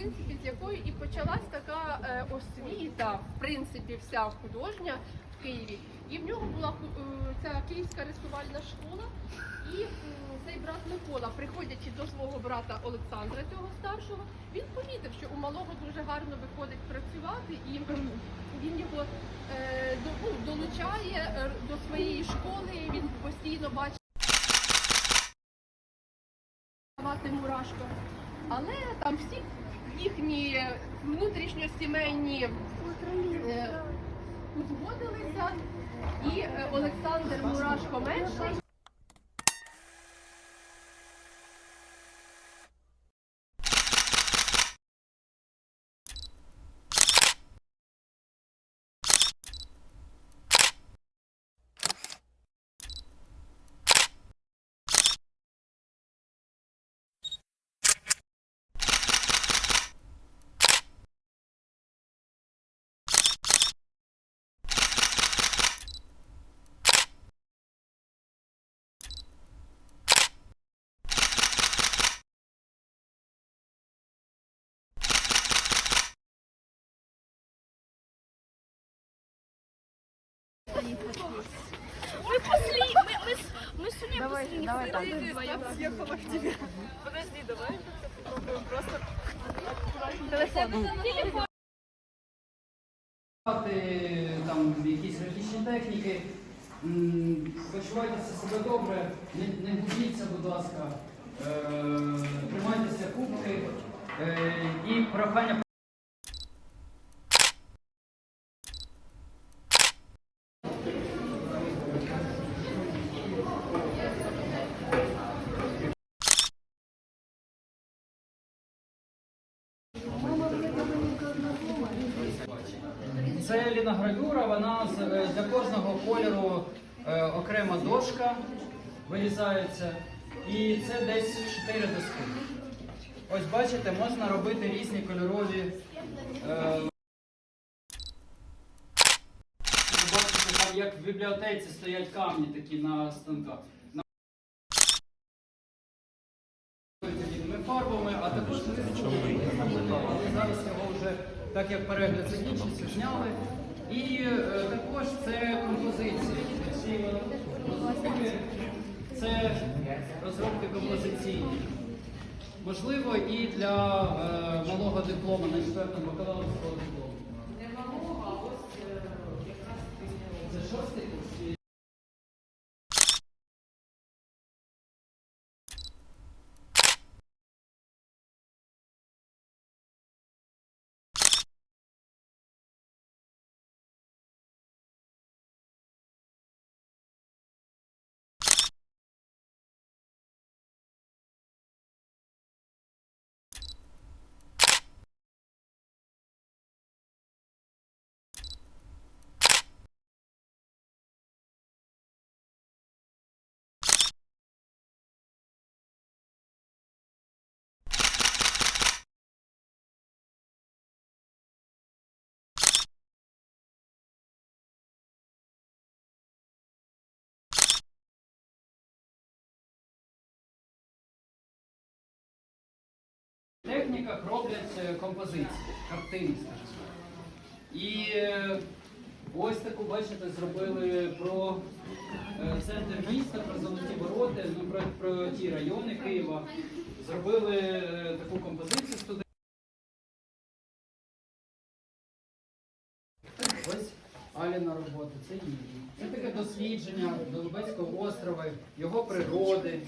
принципі, з якої і почалась така е, освіта, в принципі, вся художня в Києві. І в нього була е, ця київська рисувальна школа. І цей брат Микола, приходячи до свого брата Олександра, цього старшого, він помітив, що у малого дуже гарно виходить працювати, і він його е, ну, долучає е, до своєї школи. Він постійно бачить мурашко. Але там всі їхні внутрішньосімейні е, узгодилися, і е, Олександр Мурашко менший Мы после, мы, мы, с- мы с Соней Давай, после давай так. Съехала к тебе. Подожди, давай попробуем просто телефон. Ти, там якісь графічні техніки. М, Почувайтеся себе добре, не, не губіться, будь ласка, е, тримайтеся кубки е, і прохання. Це ліногравюра, вона е, для кожного кольору е, окрема дошка вирізається. І це десь 4 доски. Ось бачите, можна робити різні кольорові. Е, бачите, там як в бібліотеці стоять камні такі на станках. Різними фарбами, а також Але зараз його вже, так як перегляд закінчився, зняли. І е, також це композиції. Це розробки композиційні. Можливо, і для е, малого диплому на четвертому бакалаврського диплому. Техніках роблять е, композиції, картини, скажімо. І е, ось таку, бачите, зробили про е, центр міста, про золоті вороти, ну, про, про ті райони Києва. Зробили таку композицію студентів. Ось Аліна робота, це її. Це таке дослідження Долубецького острова, його природи.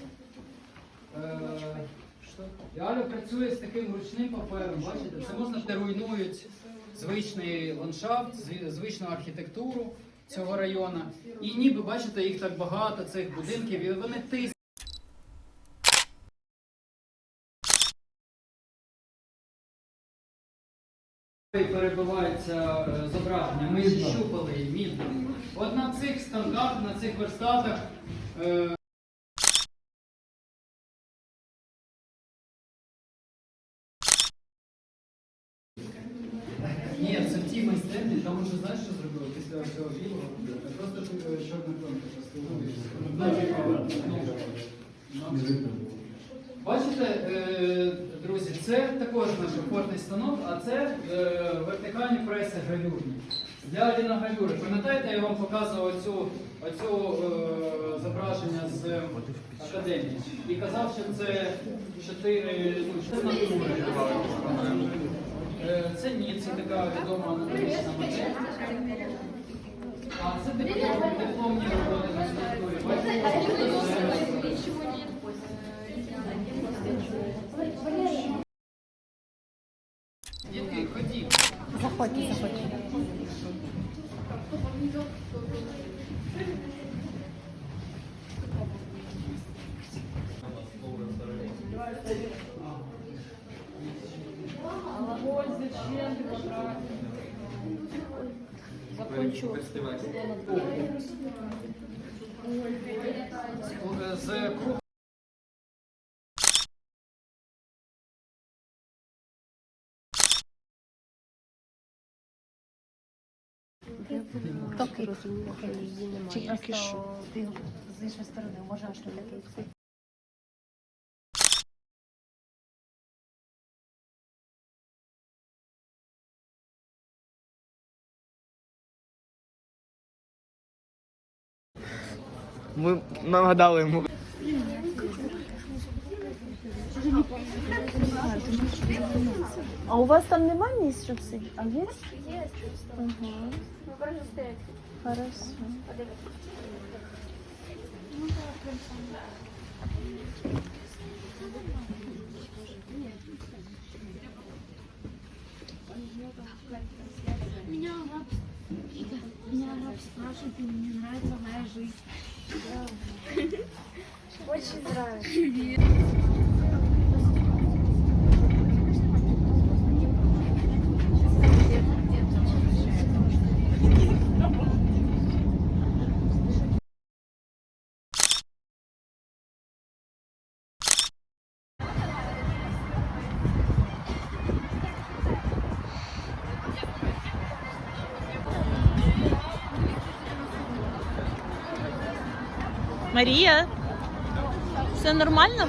Що? Працює з таким ручним папером, бачите, це можна де руйнують звичний ландшафт, звичну архітектуру цього району. І ніби бачите, їх так багато, цих будинків, і вони тиснуть. Перебивається е, зображення, ми щупали мідно. От на цих станках, на цих верстатах. Майстерні, там уже знаєш, що зробили після цього білого? Просто е, чорна пленка просто. Ну, Бачите, е, друзі, це також наш опорний станок, а це е, вертикальні преси гравюрні. Для ліногравюри. Пам'ятаєте, я вам показував оцю, оцю е, зображення з академії і казав, що це чотири ну, натури. Е, Це ні, це така відома анатомічна модель. А це диплом, дипломні роботи З круг. Чи просто ти з іншої сторони вважаєш, що такий? Ми нагадали йому. А у вас там нема місць, щоб сидіти? А є? Є Ага. Ну, просто стоять. Хорошо. Меня араб, меня араб спрашивает, и мне нравится моя жизнь. Очень нравится. Марія, все нормально?